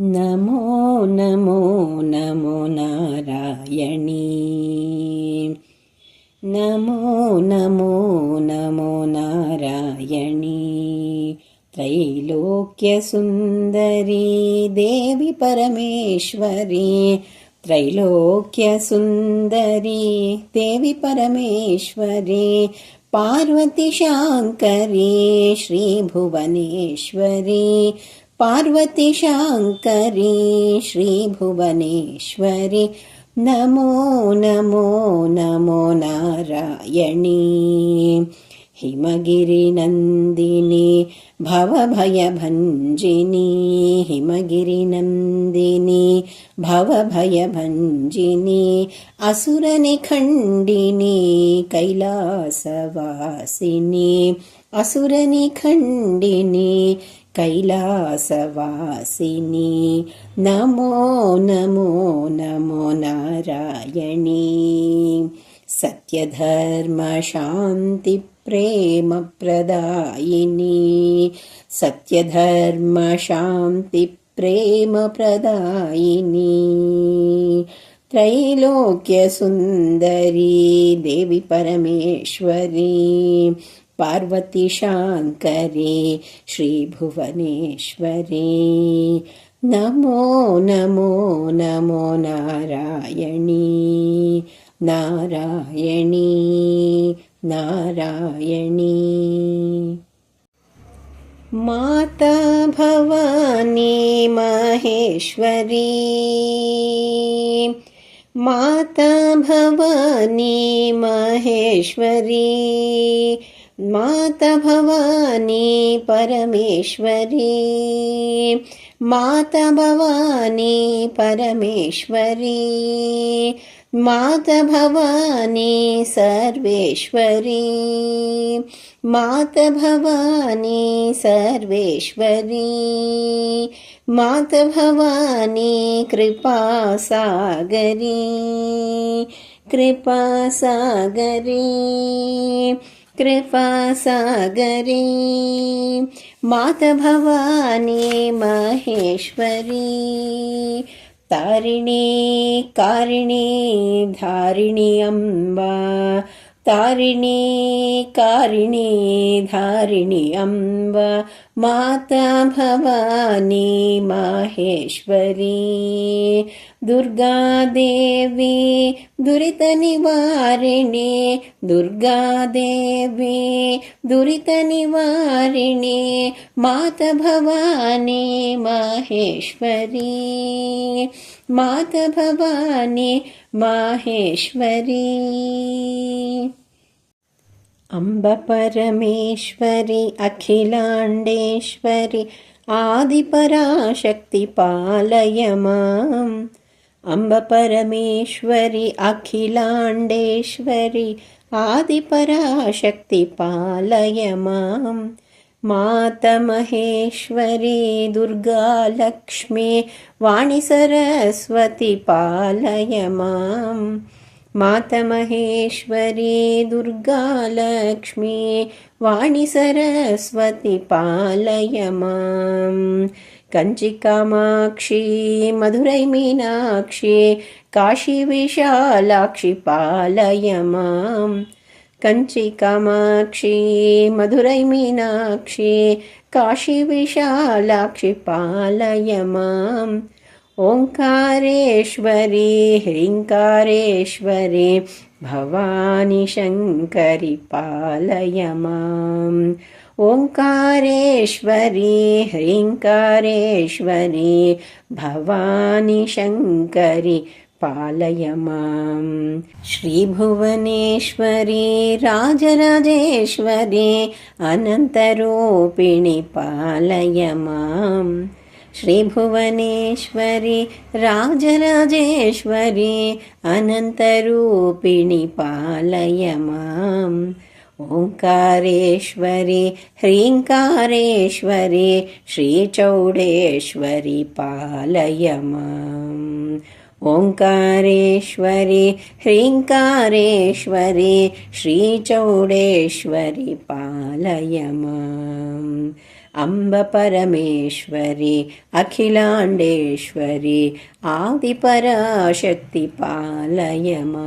नमो नमो नमो नारायणी। नमो नमो नमो नारायणी। त्रैलोक्यसुन्दरी देवि परमेश्वरी। त्रैलोक्यसुन्दरी देवि परमेश्वरी। पार्वती शाङ्करी श्रीभुवनेश्वरी पार्वती शाङ्करी श्रीभुवनेश्वरि नमो नमो नमो नारायणी। हिमगिरिनन्दिनी भवभयभञ्जिनी। हिमगिरिनन्दिनी भवभयभञ्जिनी। असुरनिखण्डिनी कैलासवासिनी असुरनिखण्डिनी कैलासवासिनी नमो नमो नमो नारायणी सत्यधर्मशान्तिप्रेमप्रदायिनी सत्यधर्मशान्तिप्रेमप्रदायिनी त्रैलोक्यसुन्दरी देवि परमेश्वरी पार्वती शाङ्करे श्रीभुवनेश्वरे। नमो नमो नमो नारायणी। नारायणी नारायणी। माता भवानी महेश्वरी। माता भवानी महेश्वरी। माता भवानी परमेश्वरी। माता भवानी परमेश्वरी। माता भवानी सर्वेश्वरी। माता भवानी सर्वेश्वरी। माता भवानी कृपासागरी कृपासागरी कृपासागरी मातभवानी महेश्वरी तारिणी कारिणी धारिणी अम्बा तारिणी कारिणी धारिणी अम्ब माता भवानी माहेश्वरी दुर्गादेवी दुरितनिवारिणे दुर्गादेवी दुरितनिवारिणे माता भवानी माहेश्वरी माता भवानी माहेश्वरी। అంబ పరమేశ్వరి అఖిలాండేశ్వరి ఆదిపరాశక్తి పాలయమాం అంబ పరమేశ్వరి అఖిలాండేశ్వరి ఆదిపరాశక్తి పాలయమాం మాతమహేశ్వరి దుర్గాలక్ష్మి వాణి సరస్వతి పాలయమాం मातमहेश्वरी दुर्गालक्ष्मी वाणिसरस्वति पालय माम्। कञ्चिकामाक्षी मधुरै मीनाक्षी काशीविशालाक्षि पालय माम्। कञ्चिकामाक्षी मधुरै मीनाक्षी काशीविशालाक्षि पालय माम् ओङ्कारेश्वरी ह्रीङ्कारेश्वरी भवानि शङ्करि पालय माम्। ओङ्कारेश्वरी ह्रीङ्कारेश्वरी भवानि शङ्करि पालय माम्। श्रीभुवनेश्वरी राजराजेश्वरी अनन्तरूपिणि पालय माम् श्रीभुवनेश्वरि राजराजेश्वरी अनन्तरूपिणि पालय माम् ओङ्कारेश्वरि ह्रीङ्कारेश्वरि श्रीचौडेश्वरि पालय माम् ओङ्कारेश्वरि ह्रीङ्कारेश्वरि श्रीचौडेश्वरि पालय माम् అంబ పరమేశ్వరి అఖిలాండేశ్వరి ఆదిపరాశక్తి పాలయమా